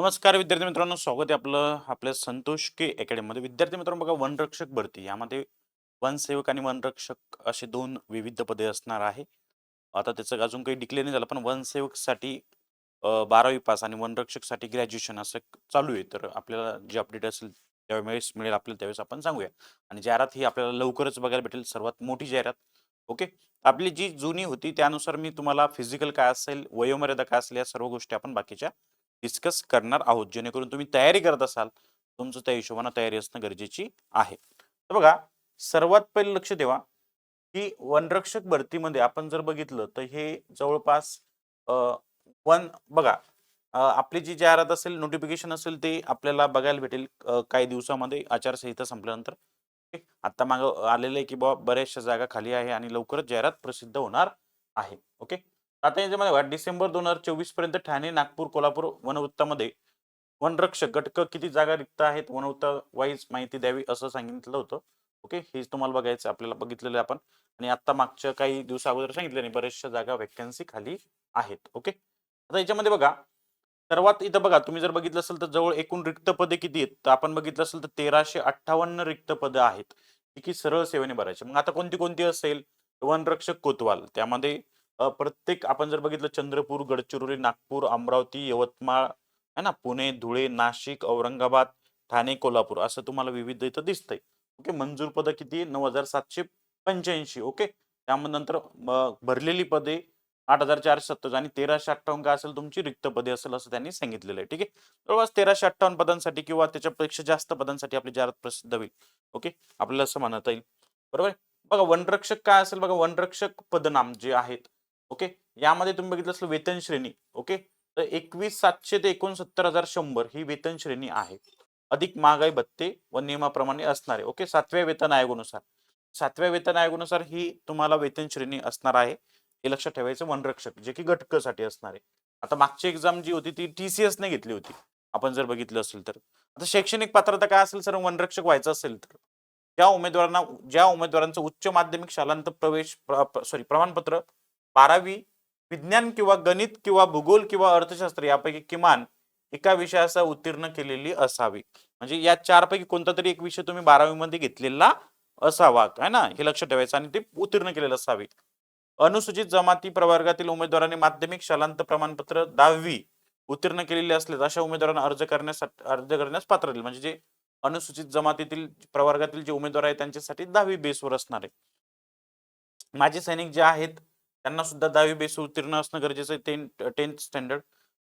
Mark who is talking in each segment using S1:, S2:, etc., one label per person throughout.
S1: नमस्कार विद्यार्थी मित्रांनो स्वागत आहे आपलं आपल्या संतोष के अकॅडमीमध्ये विद्यार्थी मित्रांनो बघा वनरक्षक भरती. यामध्ये वनसेवक आणि वनरक्षक असे दोन विविध पदे असणार आहे. आता त्याचं अजून काही डिक्लेअर नाही झालं पण वनसेवकसाठी बारावी पास आणि वनरक्षकसाठी ग्रॅज्युएशन असं चालू आहे. तर आपल्याला जे अपडेट असेल त्यावेळेस मिळेल आपल्याला त्यावेळेस आपण सांगूया. आणि जाहिरात ही आपल्याला लवकरच बघायला भेटेल सर्वात मोठी जाहिरात ओके? आपली जी जुनी होती त्यानुसार मी तुम्हाला फिजिकल काय असेल वयोमर्यादा काय असेल या सर्व गोष्टी आपण बाकीच्या डिस्कस करणार आहोत. जेणेकरून तुम्ही तयारी करत असाल तुमचं त्या हिशोबाने तयारी असणं गरजेची आहे. तर बघा सर्वात पहिले लक्ष ठेवा की वनरक्षक भरतीमध्ये आपण जर बघितलं तर हे जवळपास वन बघा आपली जी जाहिरात असेल नोटिफिकेशन असेल ते आपल्याला बघायला भेटेल काही दिवसामध्ये आचारसंहिता संपल्यानंतर. आता माग आलेलं आहे की बाबा बऱ्याचशा जागा खाली आहे आणि लवकरच जाहिरात प्रसिद्ध होणार आहे. ओके? आता याच्यामध्ये बघा डिसेंबर दोन हजार चोवीसपर्यंत ठाणे नागपूर कोल्हापूर वनवृत्तामध्ये वनरक्षक घटक किती जागा रिक्त आहेत? वनवृत्ता वाईज माहिती द्यावी असं सांगितलं होतं. ओके? हेच तुम्हाला बघायचं आपल्याला बघितलेलं आहे आपण. आणि आता मागच्या काही दिवसा अगोदर सांगितलं नाही. बऱ्याचशा जागा वॅकन्सी खाली आहेत. ओके? आता याच्यामध्ये बघा. सर्वात इथं बघा. तुम्ही जर बघितलं असेल तर जवळ एकूण रिक्त पदे किती आहेत? तर आपण बघितलं असेल तर तेराशे अठ्ठावन्न रिक्त पदं आहेत. की सरळ सेवेने भरायची. मग आता कोणती कोणती असेल? वनरक्षक कोतवाल. त्यामध्ये प्रत्येक आपण जर बघितलं चंद्रपूर गडचिरोली नागपूर अमरावती यवतमाळ है ना? पुणे धुळे नाशिक औरंगाबाद ठाणे कोल्हापूर असं तुम्हाला विविध इथं दिसतंय. ओके? मंजूर पदं किती नऊ हजार सातशे पंच्याऐंशी. ओके? त्यामध्ये नंतर भरलेली पदे आठ हजार चारशे सत्तर आणि तेराशे अठ्ठावन्न काय असेल तुमची? रिक्त पदे असेल असं त्यांनी सांगितलेलं आहे. ठीक आहे? जवळपास तेराशे अठ्ठावन्न पदांसाठी किंवा त्याच्यापेक्षा जास्त पदांसाठी आपली जाहिरात प्रसिद्ध होईल. ओके? आपल्याला असं म्हणता येईल. बरोबर आहे? बघा वनरक्षक काय असेल? बघा वनरक्षक पदनाम जे आहेत ओके? यामध्ये तुम्ही बघितलं असेल वेतन श्रेणी ओके? तर एकवीस सातशे ते एकोणसत्तर हजार शंभर ही वेतन श्रेणी आहे. अधिक महागाई भत्ते व नियमाप्रमाणे असणारे ओके? सातव्या वेतन आयोगानुसार. सातव्या वेतन आयोगानुसार ही तुम्हाला वेतन श्रेणी असणार आहे. हे लक्षात ठेवायचं वनरक्षक जे की घटकासाठी असणार आहे. आता मागची एक्झाम जी होती ती टीसीएस ने घेतली होती. आपण जर बघितलं असेल तर. आता शैक्षणिक पात्रता काय असेल सर? वनरक्षक व्हायचं असेल तर. त्या उमेदवारांना ज्या उमेदवारांचं उच्च माध्यमिक शालांत प्रवेश सॉरी प्रमाणपत्र बारावी विज्ञान किंवा गणित किंवा भूगोल किंवा अर्थशास्त्र यापैकी किमान एका विषयाचा उत्तीर्ण केलेली असावी. म्हणजे या चारपैकी कोणता तरी एक विषय तुम्ही बारावीमध्ये घेतलेला असावा है ना? हे लक्ष ठेवायचं आणि ते उत्तीर्ण केलेलं असावे. अनुसूचित जमाती प्रवर्गातील उमेदवारांनी माध्यमिक शालांत प्रमाणपत्र दहावी उत्तीर्ण केलेले असल्यास अशा उमेदवारांना अर्ज करण्यासाठी अर्ज करण्यास पात्र राहील. म्हणजे जे अनुसूचित जमातीतील प्रवर्गातील जे उमेदवार आहेत त्यांच्यासाठी दहावी बेसवर असणार आहे. माजी सैनिक जे आहेत त्यांना सुद्धा दहावी बेस उत्तीर्ण असणं गरजेचं आहे टेन टेन्थ स्टँडर्ड.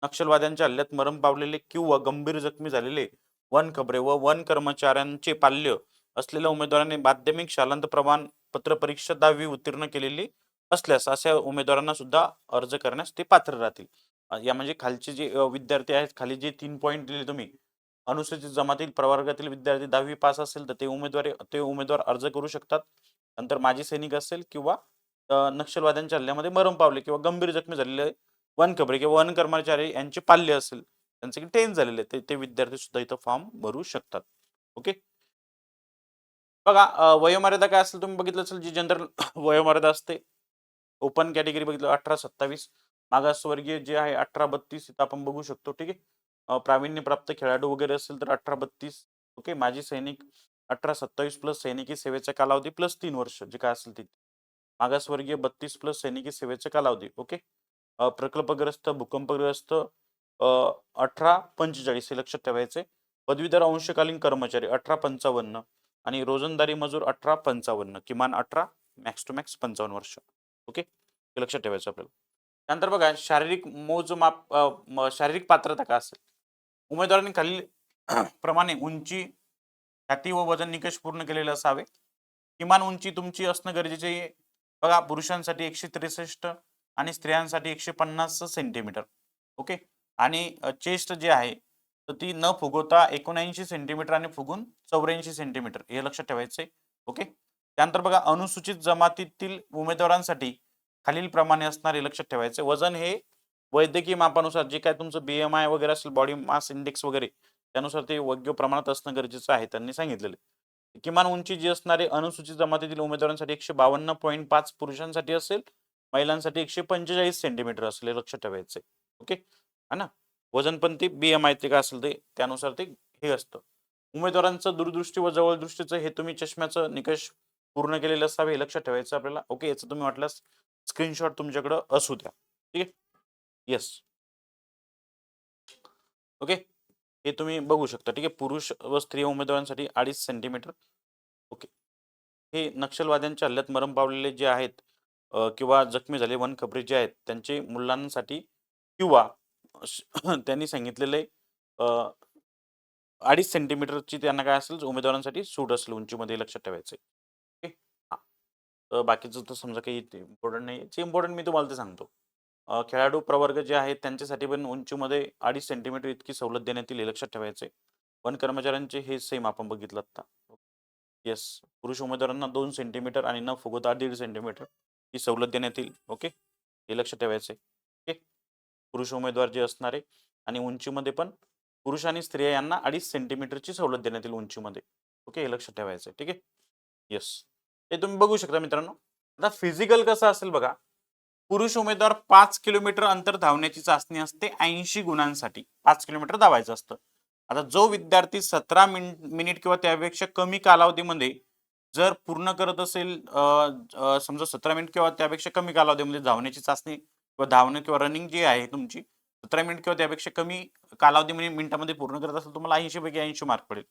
S1: नक्षलवाद्यांच्या हल्ल्यात मरण पावलेले किंवा गंभीर जखमी झालेले वन खबरे व वन कर्मचाऱ्यांचे पाल्य असलेल्या उमेदवारांनी माध्यमिक शालांत प्रमाणपत्र परीक्षा दहावी उत्तीर्ण केलेली असल्यास अशा उमेदवारांना सुद्धा अर्ज करण्यास ते पात्र राहतील. या म्हणजे खालचे जे विद्यार्थी आहेत खाली जे तीन पॉईंट दिले तुम्ही अनुसूचित जमातील प्रवर्गातील विद्यार्थी दहावी पास असेल तर ते उमेदवार ते उमेदवार अर्ज करू शकतात. नंतर माजी सैनिक असेल किंवा नक्षलवाद्यांच्या हल्ल्यामध्ये मरण पावले किंवा गंभीर जखमी झालेले वन खबरे किंवा वन कर्मचारी यांचे पाल्य असेल त्यांचे की टेन झालेले ते ते विद्यार्थी सुद्धा इथं फॉर्म भरू शकतात. ओके? बघा वयोमर्यादा काय असेल तुम्ही बघितलं असेल जी जनरल वयोमर्यादा असते. ओपन कॅटेगरी बघितलं अठरा सत्तावीस. मागासवर्गीय जे आहे अठरा बत्तीस इथं आपण बघू शकतो ठीक आहे? प्रावीण्य प्रावीण्यप्राप्त खेळाडू वगैरे असेल तर अठरा बत्तीस ओके? माजी सैनिक अठरा सत्तावीस प्लस सैनिकी सेवेचा कालावधी प्लस तीन वर्ष जे काय असेल ते मागासवर्गीय बत्तीस प्लस सैनिकी सेवेचा कालावधी ओके? प्रकल्पग्रस्त भूकंपग्रस्त अठरा पंचेचाळीस हे लक्षात ठेवायचे. पदवीधर अंशकालीन कर्मचारी अठरा पंचावन्न आणि रोजंदारी मजूर अठरा पंचावन्न किमान अठरा मॅक्स टू मॅक्स पंचावन्न वर्ष ओके? हे लक्षात ठेवायचं आपल्याला. त्यानंतर बघा शारीरिक मोजमाप शारीरिक पात्रता काय असेल? उमेदवारांनी खालील प्रमाणे उंची छाती व वजन निकष पूर्ण केलेले असावे. किमान उंची तुमची असणं गरजेचे बघा पुरुषांसाठी एकशे त्रेसष्ट आणि स्त्रियांसाठी एकशे पन्नास सेंटीमीटर ओके आणि चेस्ट जे आहे तर ती न फुगवता एकोणऐंशी सेंटीमीटर आणि फुगून चौऱ्याऐंशी सेंटीमीटर हे लक्षात ठेवायचंय. ओके त्यानंतर बघा अनुसूचित जमातीतील उमेदवारांसाठी खालील प्रमाणे असणारे लक्षात ठेवायचे वजन हे वैद्यकीय मापानुसार जे काय तुमचं बीएमआय वगैरे असेल बॉडी मास इंडेक्स वगैरे त्यानुसार ते योग्य प्रमाणात असणं गरजेचं आहे त्यांनी सांगितलेलं किमान उंची जी असणारे अनुसूचित जमातीतील उमेदवारांसाठी एकशे बावन्न पॉईंट पाच पुरुषांसाठी असेल महिलांसाठी एकशे पंचेचाळीस सेंटीमीटर असेल हे लक्षात ठेवायचे. ओके है ना? वजन पण ते बी एम आय ते काय असेल ते त्यानुसार ते हे असतं. उमेदवारांचं दूरदृष्टी व जवळदृष्टीचं हे तुम्ही चष्म्याचं निकष पूर्ण केलेलं असावे हे लक्षात ठेवायचं आपल्याला. ओके याचं तुम्ही वाटल्यास स्क्रीनशॉट तुमच्याकडं असू द्या. ठीक आहे? येस ओके हे तुम्ही बघू शकता. ठीक आहे? पुरुष व स्त्री उमेदवारांसाठी अडीच सेंटीमीटर ओके. हे नक्षलवाद्यांच्या हल्ल्यात मरण पावलेले जे आहेत किंवा जखमी झाले वन खबरी जे आहेत त्यांचे मुलांसाठी किंवा त्यांनी सांगितलेले अडीच सेंटीमीटरची त्यांना काय असेल उमेदवारांसाठी सूट असेल उंचीमध्ये लक्षात ठेवायचे ओके? हां. बाकीचं तर समजा काही इम्पॉर्टंट नाही जे इम्पॉर्टंट मी तुम्हाला ते सांगतो. खेळाडू प्रवर्ग जे आहेत त्यांच्यासाठी पण उंचीमध्ये अडीच सेंटीमीटर इतकी सवलत देण्यात येईल लक्षात ठेवायचे वन कर्मचाऱ्यांचे हे सेम आपण बघितलं आता येस पुरुष उमेदवारांना दोन सेंटीमीटर आणि न फुगवता दीड सेंटीमीटर ही सवलत देण्यात येईल. ओके हे लक्ष ठेवायचे ओके पुरुष उमेदवार जे असणारे आणि उंचीमध्ये पण पुरुष आणि स्त्रिया यांना अडीच सेंटीमीटरची सवलत देण्यात येईल उंचीमध्ये. ओके हे लक्ष ठेवायचं ठीक आहे? येस हे तुम्ही बघू शकता मित्रांनो. आता फिजिकल कसं असेल बघा. पुरुष उमेदवार पाच किलोमीटर अंतर धावण्याची चाचणी असते ऐंशी गुणांसाठी. पाच किलोमीटर धावायचं असतं. आता जो विद्यार्थी सतरा मिनिट मिनिट किंवा त्यापेक्षा कमी कालावधीमध्ये जर पूर्ण करत असेल समजा सतरा मिनिट किंवा त्यापेक्षा कमी कालावधीमध्ये धावण्याची चाचणी किंवा धावणं किंवा रनिंग जी आहे तुमची सतरा मिनिट किंवा त्यापेक्षा कमी कालावधीमध्ये मिनिटामध्ये पूर्ण करत असेल तुम्हाला ऐंशी पैकी ऐंशी मार्क पडेल.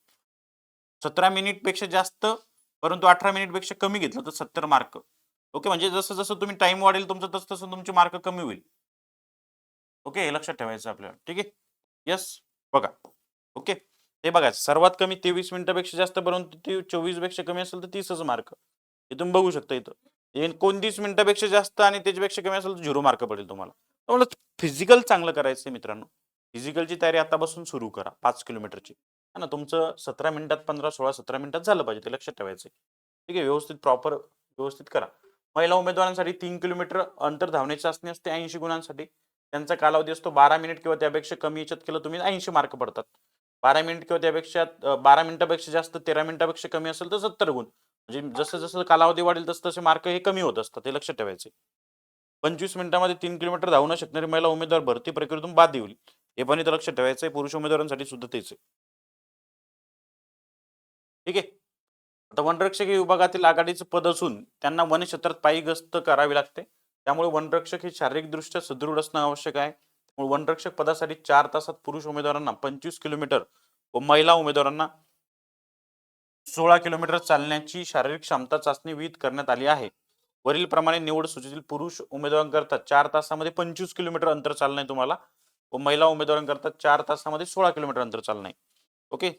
S1: सतरा मिनिटपेक्षा जास्त परंतु अठरा मिनिटपेक्षा कमी घेतलं तर सत्तर मार्क. ओके म्हणजे जसं जसं तुम्ही टाइम वाढेल तुमचं तसं तसं तुमचे मार्क कमी होईल. ओके हे लक्षात ठेवायचं आपल्याला. ठीक आहे? यस बघा. ओके? हे बघा सर्वात कमी तेवीस मिनिटापेक्षा जास्त परंतु ते चोवीसपेक्षा कमी असेल तर तीसच मार्क हे तुम्ही बघू शकता इथं. कोणतीस एकोणतीस मिनिटापेक्षा जास्त आणि त्याच्यापेक्षा कमी असेल तर झिरो मार्क पडेल तुम्हाला. तुम्हाला फिजिकल चांगलं करायचं आहे मित्रांनो. फिजिकलची तयारी आतापासून सुरू करा पाच किलोमीटरची. है ना तुमचं सतरा मिनिटात पंधरा सोळा सतरा मिनिटात झालं पाहिजे ते लक्षात ठेवायचं आहे. ठीक आहे? व्यवस्थित प्रॉपर व्यवस्थित करा. महिला उमेदवारांसाठी तीन किलोमीटर अंतर धावण्याची चाचणी असते ऐंशी गुणांसाठी. त्यांचा कालावधी असतो बारा मिनिट किंवा त्यापेक्षा कमी याच्यात केलं तुम्ही ऐंशी मार्क पडतात. बारा मिनिट किंवा त्यापेक्षा बारा मिनिटापेक्षा जास्त तेरा मिनिटापेक्षा कमी असेल तर सत्तर गुण. म्हणजे जसं जसं कालावधी वाढेल तसं तसे मार्क हे कमी होत असतात हे लक्षात ठेवायचे. पंचवीस मिनिटांमध्ये तीन किलोमीटर धावू न शकणारी महिला उमेदवार भरती प्रक्रियेतून बाद होईल हे पण इथं लक्षात ठेवायचं आहे पुरुष उमेदवारांसाठी सुद्धा तेच आहे. ठीक आहे? आता वनरक्षक विभागातील आघाडीचं पद असून त्यांना वन क्षेत्रात पायी गस्त करावी लागते. त्यामुळे वनरक्षक हे शारीरिकदृष्ट्या सुदृढ असणं आवश्यक आहे. त्यामुळे वनरक्षक पदासाठी चार तासात पुरुष उमेदवारांना पंचवीस किलोमीटर व महिला उमेदवारांना सोळा किलोमीटर चालण्याची शारीरिक क्षमता चाचणी विहित करण्यात आली आहे. वरील प्रमाणे निवड सूचीतील पुरुष उमेदवारांकरता चार तासामध्ये पंचवीस किलोमीटर अंतर चालणं आहे तुम्हाला व महिला उमेदवारांकरता चार तासामध्ये सोळा किलोमीटर अंतर चालणं आहे ओके?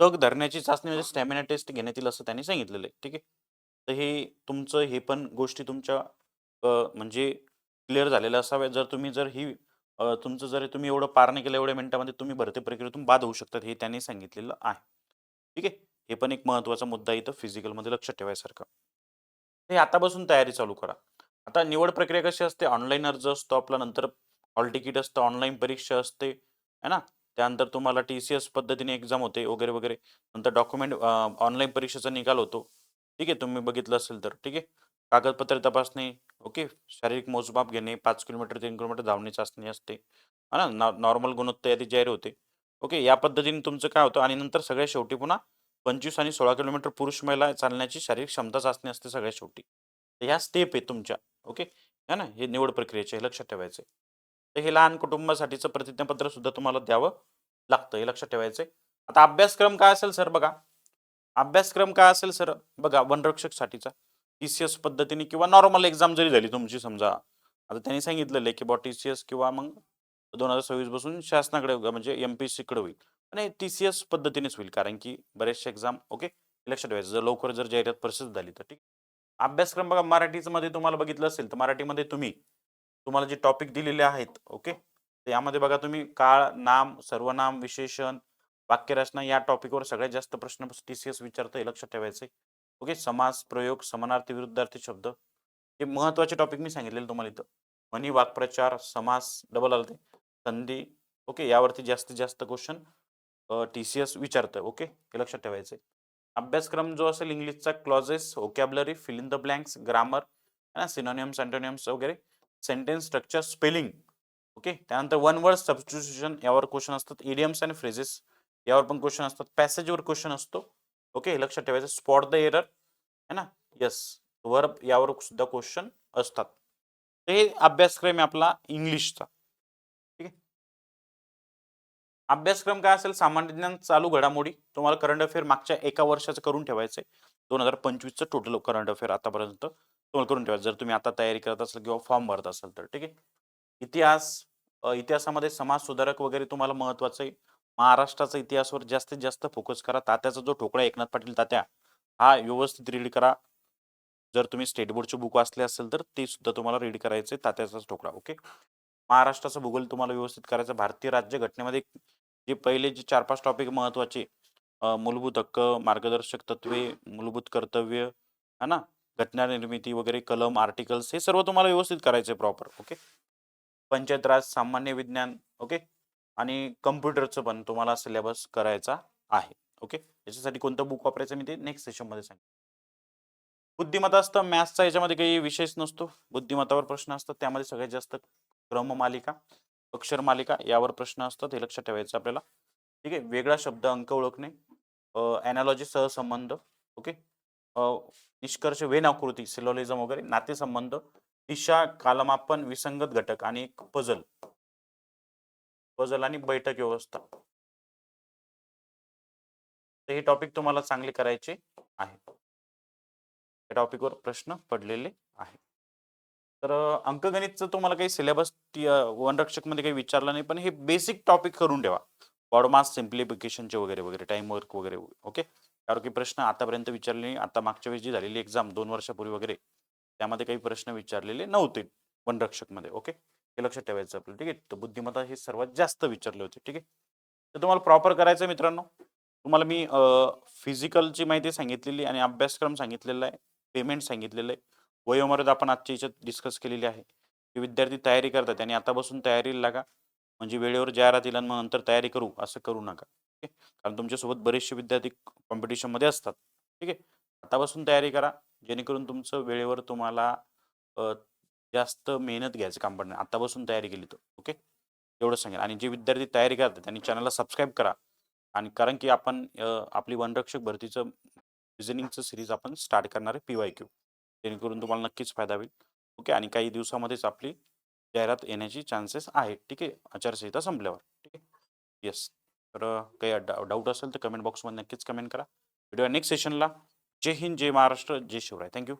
S1: तग धरण्याची चाचणी म्हणजे स्टॅमिना टेस्ट घेण्यात येईल असं त्यांनी सांगितलेलं आहे. ठीक आहे? तर हे तुमचं हे पण गोष्टी तुमच्या म्हणजे क्लिअर झालेल्या असाव्या जर तुम्ही जर ही तुमचं जर तुम्ही एवढं पार नाही केलं एवढ्या मिनिटामध्ये तुम्ही भरती प्रक्रियेतून बाद होऊ शकतात हे त्यांनी सांगितलेलं आहे. ठीक आहे? हे पण एक महत्त्वाचा मुद्दा इथं फिजिकलमध्ये लक्षात ठेवायसारखं. हे आतापासून तयारी चालू करा. आता निवड प्रक्रिया कशी असते? ऑनलाईन अर्ज असतो आपला नंतर हॉल तिकीट असतं ऑनलाईन परीक्षा असते है ना? त्यानंतर तुम्हाला टी सी एस पद्धतीने एक्झाम होते वगैरे वगैरे. नंतर डॉक्युमेंट ऑनलाईन परीक्षेचा निकाल होतो. ठीक आहे तुम्ही बघितलं असेल तर. ठीक आहे? कागदपत्रे तपासणे ओके? शारीरिक मोजमाप घेणे पाच किलोमीटर तीन किलोमीटर धावणे चाचणी असते. हा ना? नॉर्मल गुणवत्ता यादी जाहीर होते. ओके? या पद्धतीने तुमचं काय होतं? आणि नंतर सगळ्या शेवटी पुन्हा पंचवीस आणि सोळा किलोमीटर पुरुष महिला चालण्याची शारीरिक क्षमता चाचणी असते सगळ्या शेवटी. ह्या स्टेप आहे तुमच्या. ओके? है ना? हे निवड प्रक्रियेचे हे लक्षात ठेवायचे तर हे लहान कुटुंबासाठीचं प्रतिज्ञापत्र सुद्धा तुम्हाला द्यावं लागतं हे लक्षात ठेवायचं आता अभ्यासक्रम काय असेल सर? बघा. अभ्यासक्रम काय असेल सर? बघा वनरक्षकसाठीचा. टी सी एस पद्धतीने किंवा नॉर्मल एक्झाम जरी झाली तुमची समजा. आता त्यांनी सांगितलेलं आहे की बॉ टी सी एस किंवा मग दोन हजार सव्वीस बसून शासनाकडे म्हणजे एम पी कडे होईल. आणि टी सी एस पद्धतीनेच होईल कारण की बरेचशे एक्झाम ओके लक्षात ठेवायचं. जर लवकर जर जाहिरात प्रसिद्ध झाली तर ठीक अभ्यासक्रम बघा मराठीचं मध्ये तुम्हाला बघितलं असेल तर मराठीमध्ये तुम्ही तुम्हाला जे टॉपिक दिलेले आहेत ओके तर यामध्ये बघा तुम्ही काळ नाम सर्वनाम विशेषण वाक्यरचना या टॉपिकवर सगळ्यात जास्त प्रश्न टी सी एस विचारतं हे लक्षात ठेवायचे ओके समास प्रयोग समानार्थी विरुद्धार्थी शब्द. हे महत्त्वाचे टॉपिक मी सांगितलेले तुम्हाला इथं. म्हणी वाक्प्रचार समास डबल आलते. संधी ओके यावरती जास्तीत जास्त क्वेश्चन टी सी एस विचारतं ओके हे लक्षात ठेवायचं अभ्यासक्रम जो असेल इंग्लिशचा clauses vocabulary fill in the blanks grammar synonyms antonyms वगैरे. Sentence structure spelling. ओके? त्यानंतर वन वर्ड सबस्टिट्यूशन यावर क्वेश्चन असतात. इडियम्स अँड फ्रेजेस यावर पण क्वेश्चन असतात. पॅसेजवर क्वेश्चन असतो. ओके? लक्षात ठेवायचं. स्पॉट द एरर है ना? यस वर यावर सुद्धा क्वेश्चन असतात. हे अभ्यासक्रम आहे आपला इंग्लिशचा ठीक आहे? अभ्यासक्रम काय असेल? सामान्य ज्ञान चालू घडामोडी. तुम्हाला करंट अफेअर मागच्या एका वर्षाचं करून ठेवायचं आहे दोन हजार पंचवीसचं टोटल करंट अफेअर आतापर्यंत. करून ठेवा. जर तुम्ही आता तयारी करत असाल किंवा फॉर्म भरत असाल तर ठीक आहे? इतिहास इतिहासामध्ये समाज सुधारक वगैरे तुम्हाला महत्वाचं आहे. महाराष्ट्राचा इतिहासवर जास्तीत जास्त फोकस करा. तात्याचा जो ठोकळा एकनाथ पाटील तात्या हा व्यवस्थित रीड करा. जर तुम्ही स्टेट बोर्डचे बुक वाचले असेल तर ते सुद्धा तुम्हाला रीड करायचे तात्याचाच ठोकळा ओके? महाराष्ट्राचा भूगोल तुम्हाला व्यवस्थित करायचं भारतीय राज्य घटनेमध्ये जे पहिले जे चार पाच टॉपिक महत्त्वाचे मूलभूत हक्क मार्गदर्शक तत्वे मूलभूत कर्तव्य है ना? घटना निर्मिती वगैरे कलम आर्टिकल्स हे सर्व तुम्हाला व्यवस्थित करायचे प्रॉपर ओके पंचायत राज सामान्य विज्ञान ओके आणि कम्प्युटरचं पण तुम्हाला सिलेबस करायचा आहे ओके याच्यासाठी कोणतं बुक वापरायचं मी ते नेक्स्ट सेशनमध्ये सांगेन. बुद्धिमत्ता असतं मॅथ्सचा याच्यामध्ये काही विशेष नसतो. बुद्धिमत्तावर प्रश्न असतात त्यामध्ये सगळ्यात जास्त क्रममालिका अक्षर मालिका यावर प्रश्न असतात हे लक्षात ठेवायचं आपल्याला. ठीक आहे? वेगळा शब्द अंक ओळखणे ॲनालॉजी सहसंबंध ओके निष्कर्ष वेन आकृती सिलोलिझम वगैरे नातेसंबंध दिशा कालमापन विसंगत घटक आणि एक पझल पझल आणि बैठक व्यवस्था. तर हे टॉपिक तुम्हाला चांगले करायचे आहे. या टॉपिकवर प्रश्न पडलेले आहे तर अंकगणितचं तुम्हाला काही सिलेबस वनरक्षकमध्ये काही विचारलं नाही पण हे बेसिक टॉपिक करून ठेवा. बॉडमास सिम्प्लिफिकेशनचे वगैरे वगैरे टाइम वर्क वगैरे ओके कारण की प्रश्न आतापर्यंत विचारले नाही आता मागच्या वेळेस जी झालेली एक्झाम दोन वर्षापूर्वी वगैरे त्यामध्ये काही प्रश्न विचारलेले नव्हते वनरक्षकमध्ये ओके हे लक्षात ठेवायचं आपलं ठीक आहे? तर बुद्धिमत्ता हे सर्वात जास्त विचारले होते ठीक आहे? तर तुम्हाला प्रॉपर करायचं आहे मित्रांनो. तुम्हाला मी फिजिकलची माहिती सांगितलेली आणि अभ्यासक्रम सांगितलेला आहे पेमेंट सांगितलेलं आहे. वयोमर्यादा आपण आजच्या याच्यात डिस्कस केलेली आहे. की विद्यार्थी तयारी करतात आणि आता बसून तयारीला लागा. म्हणजे वेळेवर जाहिरात येईल मग नंतर तयारी करू असं करू नका. आहे कारण तुमच्यासोबत बरेचसे विद्यार्थी कॉम्पिटिशनमध्ये असतात. ठीक आहे? आतापासून तयारी करा. जेणेकरून तुमचं वेळेवर तुम्हाला जास्त मेहनत घ्यायचं काम पडणार. आतापासून तयारी केली तर. ओके? एवढं सांगेल आणि जे विद्यार्थी तयारी करतात त्यांनी चॅनलला सबस्क्राईब करा. आणि कारण की आपण आपली वनरक्षक भरतीचं रिझनिंगचं सिरीज आपण स्टार्ट करणार आहे पी वाय क्यू जेणेकरून तुम्हाला नक्कीच फायदा होईल. ओके? आणि काही दिवसामध्येच आपली जाहिरात येण्याची चान्सेस आहेत. ठीक आहे? आचारसंहिता संपल्यावर. ठीक आहे? येस तर काही डाऊट असेल तर कमेंट बॉक्समध्ये नक्कीच कमेंट करा. व्हिडिओ नेक्स्ट सेशनला जय हिंद जय महाराष्ट्र जय शिवराय. Thank you